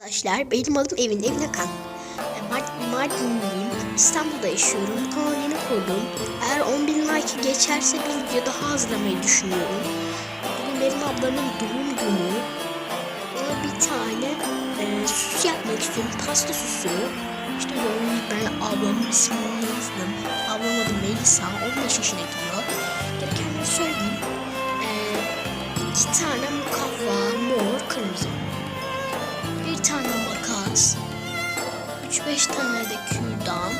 Arkadaşlar benim adım Evin Evin Akan. Mart- Mardinliyim. İstanbul'da yaşıyorum. Bu kanalı yeni kurdum. Eğer 10.000 like geçerse bir video daha hazırlamayı düşünüyorum. Bugün benim ablamın doğum günü. Ona bir tane e, süs yapmak istiyorum. Pasta süsü. İşte doğum ben ablamın ismini yazdım. Ablamın adı Melisa. 15 yaşına gidiyor. Gerekenleri söyleyeyim. E, iki tane makas, 3-5 tane de kürdan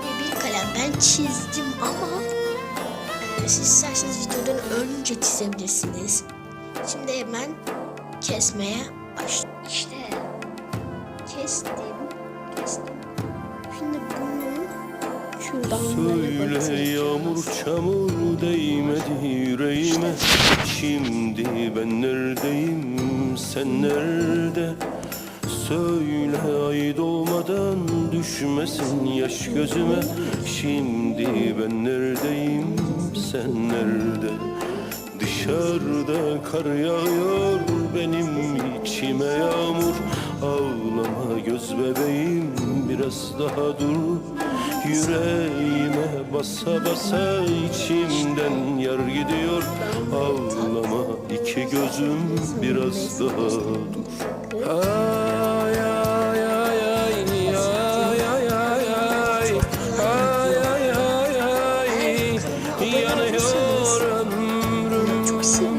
ve bir kalem. Ben çizdim ama e, siz isterseniz videodan önce çizebilirsiniz. Şimdi hemen kesmeye başlayalım. İşte kestim, kestim. Şimdi bunun kürdanları Söyle yağmur çamur değmedi yüreğime Şimdi ben neredeyim sen nerede Söyle ay doğmadan düşmesin yaş gözüme. Şimdi ben neredeyim sen nerede? Dışarıda kar yağıyor benim içime yağmur. Ağlama göz bebeğim biraz daha dur. Yüreğime basa basa içimden yar gidiyor. Ağlama iki gözüm biraz daha dur. Ay Ay